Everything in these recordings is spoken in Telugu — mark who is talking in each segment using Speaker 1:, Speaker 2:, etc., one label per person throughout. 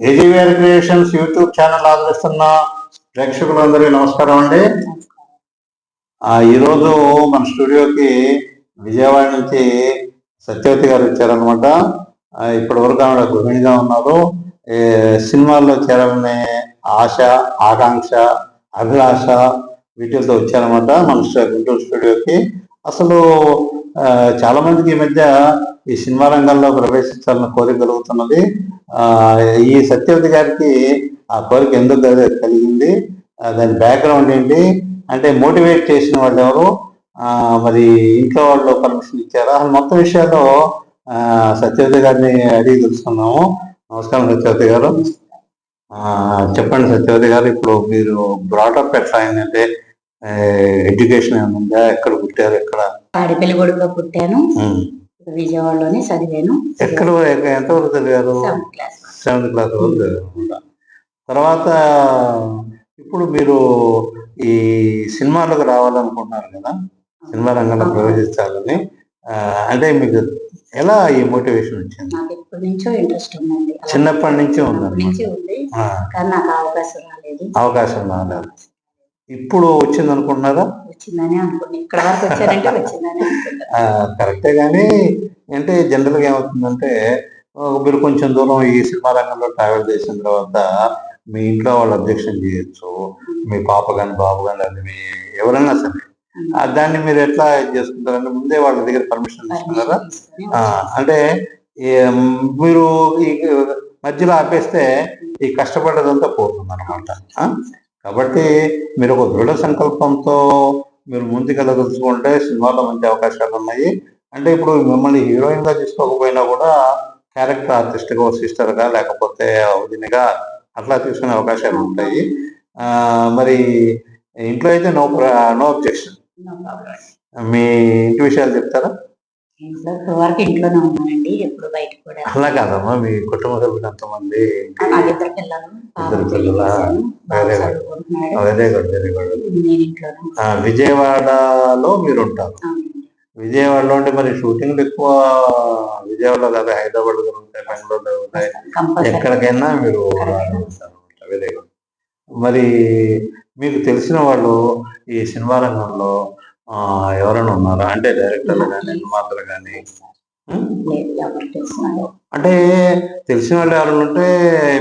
Speaker 1: ఎజీవేర్ క్రియేషన్స్ యూట్యూబ్ ఛానల్ ఆదరిస్తున్న ప్రేక్షకులందరికీ నమస్కారం అండి. ఈరోజు మన స్టూడియోకి విజయవాడ నుంచి సత్యవతి గారు వచ్చారనమాట ఇప్పటి వరకు ఆవిడ గృహిణిగా ఉన్నారు. సినిమాల్లో చేరాలనే ఆశ ఆకాంక్ష అభిలాష వీటితో వచ్చారనమాట మన గుంటూరు స్టూడియోకి. అసలు చాలా మందికి ఈ మధ్య ఈ సినిమా రంగంలో ప్రవేశించాలని కోరిక కలుగుతున్నది. ఈ సత్యవతి గారికి ఆ కోరిక ఎందుకు కలిగింది? దాని బ్యాక్గ్రౌండ్ ఏంటి? అంటే మోటివేట్ చేసిన వాళ్ళు ఎవరు? ఆ, మరి ఇంట్లో వాళ్ళు పర్మిషన్ ఇచ్చారా? అసలు మొత్తం విషయాల్లో సత్యవతి గారిని అడిగి తెలుసుకున్నాము నమస్కారం సత్యవతి గారు. చెప్పండి సత్యవతి గారు ఇప్పుడు మీరు బ్రాటప్ ఎట్లా అయిందంటే ఎడ్యుకేషన్ ఏమైందా ఎక్కడ పుట్టారు? ఎక్కడ?
Speaker 2: తాడిపల్లిగూడలో పుట్టాను.
Speaker 1: ఉమ్.
Speaker 2: విజయవాడలోనే చదివాను.
Speaker 1: ఎక్కడ ఎక్క- ఎంతవరకు చదివారు?
Speaker 2: సెవెంత్ క్లాస్
Speaker 1: వరకు. తర్వాత ఇప్పుడు మీరు ఈ సినిమాలకు రావాలనుకుంటున్నారు కదా? సినిమా రంగంలో ప్రవేశించాలని. అంటే మీకు ఎలా ఈ మోటివేషన్ వచ్చింది?
Speaker 2: నాకు ఎప్పటి నుంచో ఇంట్రెస్ట్ ఉందండి.
Speaker 1: చిన్నప్పటి నుంచి ఉంది
Speaker 2: నుంచి ఉంది. కానీ నాకు అవకాశం రాలేదు.
Speaker 1: అవకాశం రాలేదు. ఇప్పుడు వచ్చింది అనుకుంటున్నారా
Speaker 2: వచ్చిందని అనుకున్నా ఇక్కడ వరకు వచ్చానంటే వచ్చిందని అనుకుంటా
Speaker 1: కరెక్టే కానీ అంటే జనరల్గా ఏమవుతుందంటే మీరు కొంచెం దూరం ఈ సినిమా రంగంలో ట్రావెల్ చేసిన తర్వాత మీ ఇంట్లో వాళ్ళు అబ్జెక్షన్ చేయొచ్చు మీ పాప కానీ బాబు కానీ అది మీ ఎవరైనా సరే. దాన్ని మీరు ఎట్లా చేసుకుంటారంటే ముందే వాళ్ళ దగ్గర పర్మిషన్ తీసుకున్నారా? అంటే మీరు ఈ మధ్యలో ఆపేస్తే ఈ కష్టపడ్డదంతా పోతుంది అనమాట కాబట్టి మీరు ఒక దృఢ సంకల్పంతో మీరు ముందుకెళ్ళదలుచుకుంటే సినిమాలో మంచి అవకాశాలు ఉన్నాయి. అంటే ఇప్పుడు మిమ్మల్ని హీరోయిన్గా తీసుకోకపోయినా కూడా క్యారెక్టర్ ఆర్టిస్ట్గా సిస్టర్గా లేకపోతే వదినగా అట్లా తీసుకునే అవకాశాలు ఉంటాయి. ఆ, మరి ఇంట్లో అయితే నో నో అబ్జెక్షన్. మీ ఇంటి విషయాలు చెప్తారా?
Speaker 2: ఇంట్లో ఇంట్లోనే ఉన్నానండి ఎప్పుడు బయటకు కూడా
Speaker 1: అలా కాదమ్మా మీ కుటుంబ సభ్యులు ఎంతమంది
Speaker 2: ఇద్దరు పిల్లలు
Speaker 1: వెరీ గుడ్ వెరీ గుడ్
Speaker 2: ఇంట్లోనే ఉంటాను.
Speaker 1: విజయవాడలో మీరు ఉంటారు. విజయవాడలో అంటే మరి షూటింగ్లు ఎక్కువ విజయవాడలో కదా హైదరాబాద్ ఉంటాయి బెంగళూరులో ఉంటాయి. ఎక్కడికైనా మీరు వెరీ గుడ్ మరి మీకు తెలిసిన వాళ్ళు ఈ సినిమా రంగంలో ఎవరైనా ఉన్నారా? అంటే డైరెక్టర్లు కానీ నిర్మాతలు కానీ? అంటే తెలిసిన వాళ్ళు ఎవరైనా ఉంటే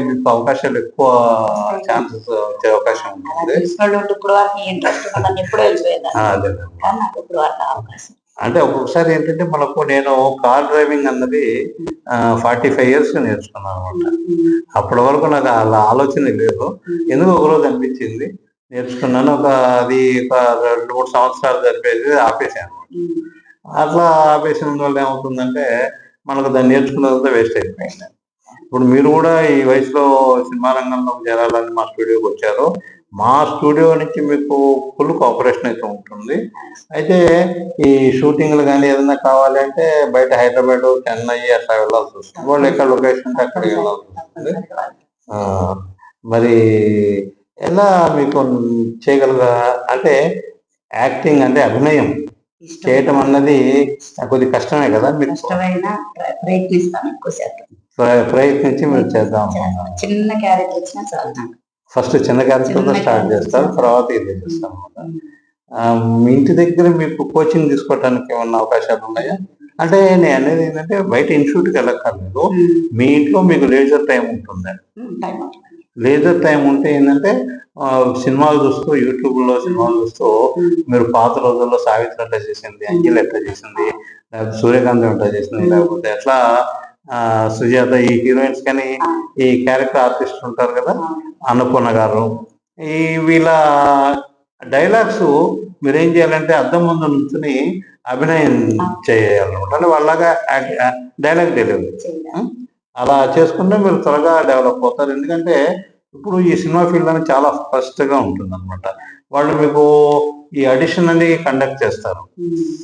Speaker 1: మీకు అవకాశాలు ఎక్కువ ఛాన్సెస్ వచ్చే అవకాశం ఉంటుంది అంటే ఒక్కొక్కసారి ఏంటంటే మనకు నేను కార్ డ్రైవింగ్ అన్నది ఫార్టీ ఫైవ్ ఇయర్స్ నేర్చుకున్నాను అనమాట. అప్పటి వరకు నాకు అలా ఆలోచన లేదు. ఎందుకు ఒకరోజు అనిపించింది నేర్చుకున్నాను. ఒక అది ఒక రెండు మూడు సంవత్సరాలు జరిపేది ఆపేసాను. అట్లా ఆపేసిన వల్ల ఏమవుతుందంటే మనకు దాన్ని నేర్చుకున్నదంతా వేస్ట్ అయిపోయింది. ఇప్పుడు మీరు కూడా ఈ వయసులో సినిమా రంగంలో చేరాలని మా స్టూడియోకి వచ్చారు. మా స్టూడియో నుంచి మీకు ఫుల్ కోఆపరేషన్ అయితే ఉంటుంది. అయితే ఈ షూటింగ్లు కానీ ఏదైనా కావాలి అంటే బయట హైదరాబాద్ చెన్నై అట్లా వెళ్ళాల్సి వస్తుంది. వాళ్ళు ఎక్కడ లొకేషన్ ఉంటే అక్కడికి వెళ్ళాల్సి వస్తుంది. మరి ఎలా మీకు చేయగలరా? అంటే యాక్టింగ్ అంటే అభినయం. చేయటం అన్నది కొద్ది కష్టమే కదా
Speaker 2: కష్టమైన ప్ర- ప్రయత్నిస్తాను ఎక్కువ శాతం.
Speaker 1: ప్ర- ప్రయత్నించి మీరు చేద్దాం.
Speaker 2: చిన్న చాలు నాకు.
Speaker 1: ఫస్ట్ చిన్న
Speaker 2: చిన్న
Speaker 1: స్టార్ట్ చేస్తారు
Speaker 2: చేస్తాం.
Speaker 1: తర్వాత ఇది చేస్తాం మీ ఇంటి దగ్గర మీకు కోచింగ్ తీసుకోవడానికి ఏమన్నా అవకాశాలు ఉన్నాయా? అంటే నేను అనేది ఏంటంటే బయట ఇన్స్టిట్యూట్కి వెళ్ళక్కర్లేదు. మీ ఇంట్లో మీకు లేజర్ టైం ఉంటుంది లేజర్ టైం ఉంటే ఏంటంటే సినిమాలు చూస్తూ యూట్యూబ్లో సినిమాలు చూస్తూ మీరు పాత రోజుల్లో సావిత్రి ఎట్లా చేసింది అంజలి ఎట్లా చేసింది లేకపోతే సూర్యకాంత్ ఎట్లా చేసింది లేకపోతే ఎట్లా ఆ, సుజాత ఈ హీరోయిన్స్ కానీ ఈ క్యారెక్టర్ ఆర్టిస్ట్ ఉంటారు కదా అన్నపూర్ణ గారు ఈ వీళ్ళ డైలాగ్స్ మీరు ఏం చేయాలంటే అద్దం ముందు నుంచుని అభినయం చేయాలన్నమాట. అంటే వాళ్ళగా డైలాగ్ డెలివరీ అలా చేసుకుంటే మీరు త్వరగా డెవలప్ అవుతారు. ఎందుకంటే ఇప్పుడు ఈ సినిమా ఫీల్డ్ అనేది చాలా ఫస్ట్గా ఉంటుంది అనమాట వాళ్ళు మీకు ఈ ఆడిషన్ అనేది కండక్ట్ చేస్తారు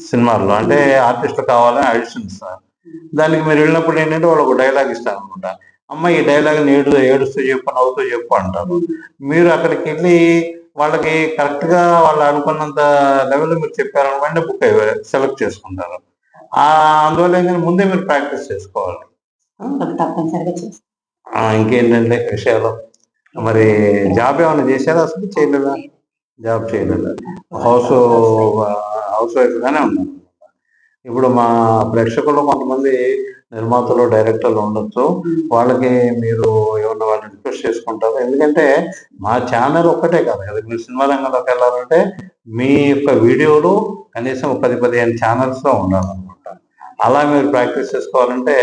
Speaker 1: సినిమాల్లో. అంటే ఆర్టిస్ట్ కావాలని ఆడిషన్ ఇస్తారు. దానికి మీరు వెళ్ళినప్పుడు ఏంటంటే వాళ్ళు ఒక డైలాగ్ ఇస్తారు అనమాట అమ్మ ఈ డైలాగ్ ఏడు ఏడుస్తూ చెప్పు నవ్వుతూ చెప్పు అంటారు. మీరు అక్కడికి వెళ్ళి వాళ్ళకి కరెక్ట్గా వాళ్ళు అనుకున్నంత లెవెల్ మీరు చెప్పారనుకోండి బుక్ సెలెక్ట్ చేసుకుంటారు. ఆ అందువల్ల ఏంటంటే ముందే మీరు ప్రాక్టీస్ చేసుకోవాలి.
Speaker 2: తప్పనిసరిగా
Speaker 1: ఆ, ఇంకేంటంటే విషయాలు? మరి జాబ్ ఏమైనా చేశారా అసలు? చేయలేదా? జాబ్ చేయలేదు? హౌస్ హౌస్ వైఫ్ గానే ఉన్నాను ఇప్పుడు మా ప్రేక్షకుల్లో కొంతమంది నిర్మాతలు డైరెక్టర్లు ఉండొచ్చు. వాళ్ళకి మీరు ఏమన్నా వాళ్ళని రిక్వెస్ట్ చేసుకుంటారు? ఎందుకంటే మా ఛానల్ ఒక్కటే కాదు. కదా మీరు సినిమా రంగంలోకి వెళ్ళాలంటే మీ యొక్క వీడియోలు కనీసం పది పదిహేను ఛానల్స్లో ఉండాలన్నమాట అలా మీరు ప్రాక్టీస్ చేసుకోవాలంటే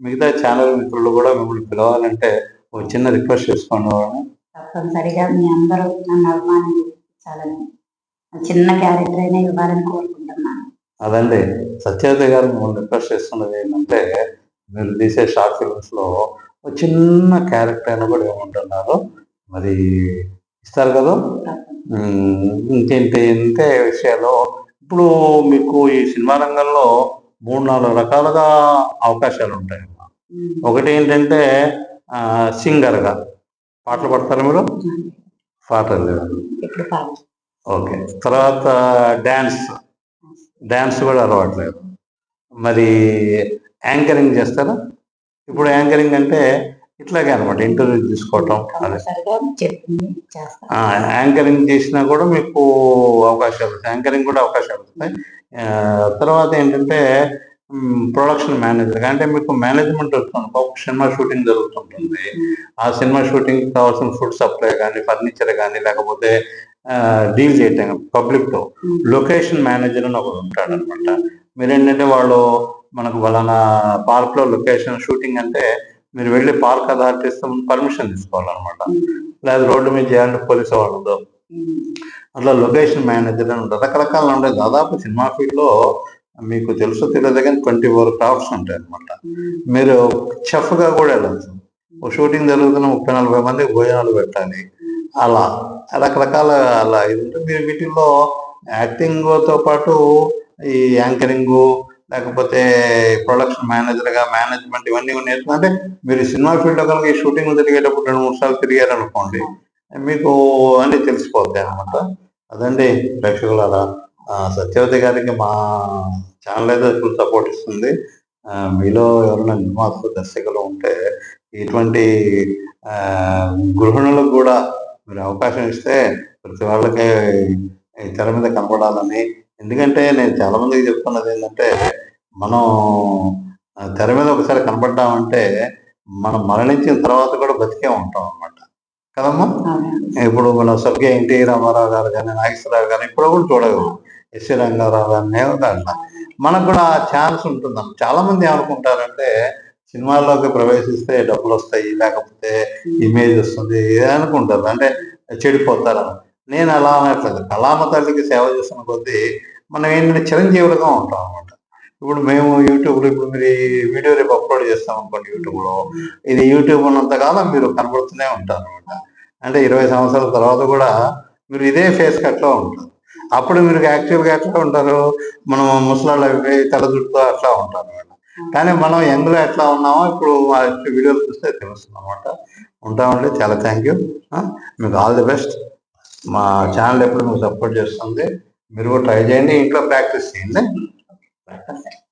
Speaker 1: మిగతా ఛానల్ మిత్రులు కూడా మిమ్మల్ని పిలవాలంటే ఒక చిన్న రిక్వెస్ట్ చేసుకోండి
Speaker 2: తప్పనిసరిగా మీ అందరూ నన్ను అభిమానించాలని చిన్న క్యారెక్టర్ అయినా ఇవ్వాలని కోరుకుంటున్నాను.
Speaker 1: అదండి. సత్యవతి గారు మిమ్మల్ని రిక్వెస్ట్ చేస్తున్నది ఏంటంటే మీరు తీసే షార్ట్ ఫిల్మ్స్లో ఒక చిన్న క్యారెక్టర్ అయినా కూడా ఏమంటున్నారు మరి ఇస్తారు కదా? ఇంకేంటి ఇంతే విషయాలు. ఇప్పుడు మీకు ఈ సినిమా రంగంలో మూడు నాలుగు రకాలుగా అవకాశాలు ఉంటాయి. ఒకటి ఏంటంటే సింగర్గా పాటలు పడతారు మీరు? పాటలు ఓకే. తర్వాత డ్యాన్స్ డ్యాన్స్ కూడా అలవాట్లేదు. మరి యాంకరింగ్ చేస్తారా? ఇప్పుడు యాంకరింగ్ అంటే ఇట్లాగే అనమాట ఇంటర్వ్యూ తీసుకోవటం యాంకరింగ్ చేసినా కూడా మీకు అవకాశాలు యాంకరింగ్ కూడా అవకాశాలు వస్తాయి ఆ, తర్వాత ఏంటంటే ప్రొడక్షన్ మేనేజర్ అంటే మీకు మేనేజ్మెంట్ వస్తుంది. ఒక సినిమా షూటింగ్ జరుగుతుంటుంది. ఆ సినిమా షూటింగ్ కావాల్సిన ఫుడ్ సప్లై కానీ ఫర్నిచర్ కానీ లేకపోతే డీల్ చేయటం పబ్లిక్తో. లొకేషన్ మేనేజర్ అని ఒకడు ఉంటాడు అనమాట మీరేంటంటే వాళ్ళు మనకు వలన పార్క్లో లొకేషన్ షూటింగ్ అంటే మీరు వెళ్ళి పార్క్ అథారిటీస్ పర్మిషన్ తీసుకోవాలన్నమాట. లేదా రోడ్డు మీద చేయాలంటే పోలీసు వాళ్ళతో అట్లా లొకేషన్ మేనేజర్ అని ఉంటారు. రకరకాలు ఉంటాయి. దాదాపు సినిమా ఫీల్డ్లో మీకు తెలుసు తెలియదు కానీ ట్వంటీ ఫోర్ క్రాఫ్ట్స్ ఉంటాయి అనమాట మీరు చెఫ్గా కూడా వెళ్ళచ్చు. ఒక షూటింగ్ జరుగుతున్న ముప్పై నలభై మందికి భోజనాలు పెట్టాలి. అలా రకరకాల అలా ఇది ఉంటుంది. మీరు వీటిల్లో యాక్టింగ్తో పాటు ఈ యాంకరింగు లేకపోతే ప్రొడక్షన్ మేనేజర్గా మేనేజ్మెంట్ ఇవన్నీ నేర్చుకుంటే మీరు సినిమా ఫీల్డ్లో కనుక ఈ షూటింగ్ జరిగేటప్పుడు రెండు మూడు సార్లు తిరిగారనుకోండి మీకు అన్ని తెలిసిపోతాయి అనమాట అదండి ప్రేక్షకులారా సత్యవతి గారికి మా ఛానల్ అయితే ఫుల్ సపోర్ట్ ఇస్తుంది. మీలో ఎవరైనా నిర్మాతలు దర్శకులు ఉంటే ఇటువంటి గృహిణులకు కూడా మీరు అవకాశం ఇస్తే ప్రతి వాళ్ళకి తెర మీద కనపడాలని ఎందుకంటే నేను చాలా మందికి చెప్తున్నది ఏంటంటే మనం ఆ, తెర మీద ఒకసారి కనపడ్డామంటే మనం మరణించిన తర్వాత కూడా బతికే ఉంటాం అన్నమాట కదమ్మా. ఇప్పుడు మన స్వర్గీయ ఎన్టీ రామారావు గారు కానీ నాగేశ్వరరావు కానీ ఇప్పుడు కూడా చూడగలం ఎస్వి రంగారావు గారిని అట్లా మనకు కూడా ఛాన్స్ ఉంటుంది చాలా మంది ఏమనుకుంటారంటే సినిమాల్లోకి ప్రవేశిస్తే డబ్బులు వస్తాయి లేకపోతే ఇమేజ్ వస్తుంది ఇది అనుకుంటారు. అంటే చెడిపోతారు. నేను అలా అనట్లేదు. కళామ తల్లికి సేవ చేస్తున్న కొద్దీ మనం ఏంటంటే చిరంజీవులుగా ఉంటాం అనమాట ఇప్పుడు మేము యూట్యూబ్లో ఇప్పుడు మీరు ఈ వీడియో రేపు అప్లోడ్ చేస్తాం అనుకోండి యూట్యూబ్లో ఇది యూట్యూబ్ ఉన్నంతకాలం మీరు కనబడుతూనే ఉంటారు అనమాట అంటే ఇరవై సంవత్సరాల తర్వాత కూడా మీరు ఇదే ఫేస్ కట్లో ఉంటారు. అప్పుడు మీరు యాక్చువల్గా ఎట్లా ఉంటారు? మనం ముసలాళ్ళు అయిపోయి తల అట్లా ఉంటారు అనమాట కానీ మనం ఎందులో ఎట్లా ఉన్నామో ఇప్పుడు ఆ వీడియోలు చూస్తే తెలుస్తుంది అనమాట ఉంటామండి చాలా థ్యాంక్ యూ మీకు ఆల్ ది బెస్ట్ మా ఛానల్ ఎప్పుడు మీకు సపోర్ట్ చేస్తుంది మీరు కూడా ట్రై చేయండి. ఇంట్లో ప్రాక్టీస్ చేయండి.
Speaker 2: Perfect.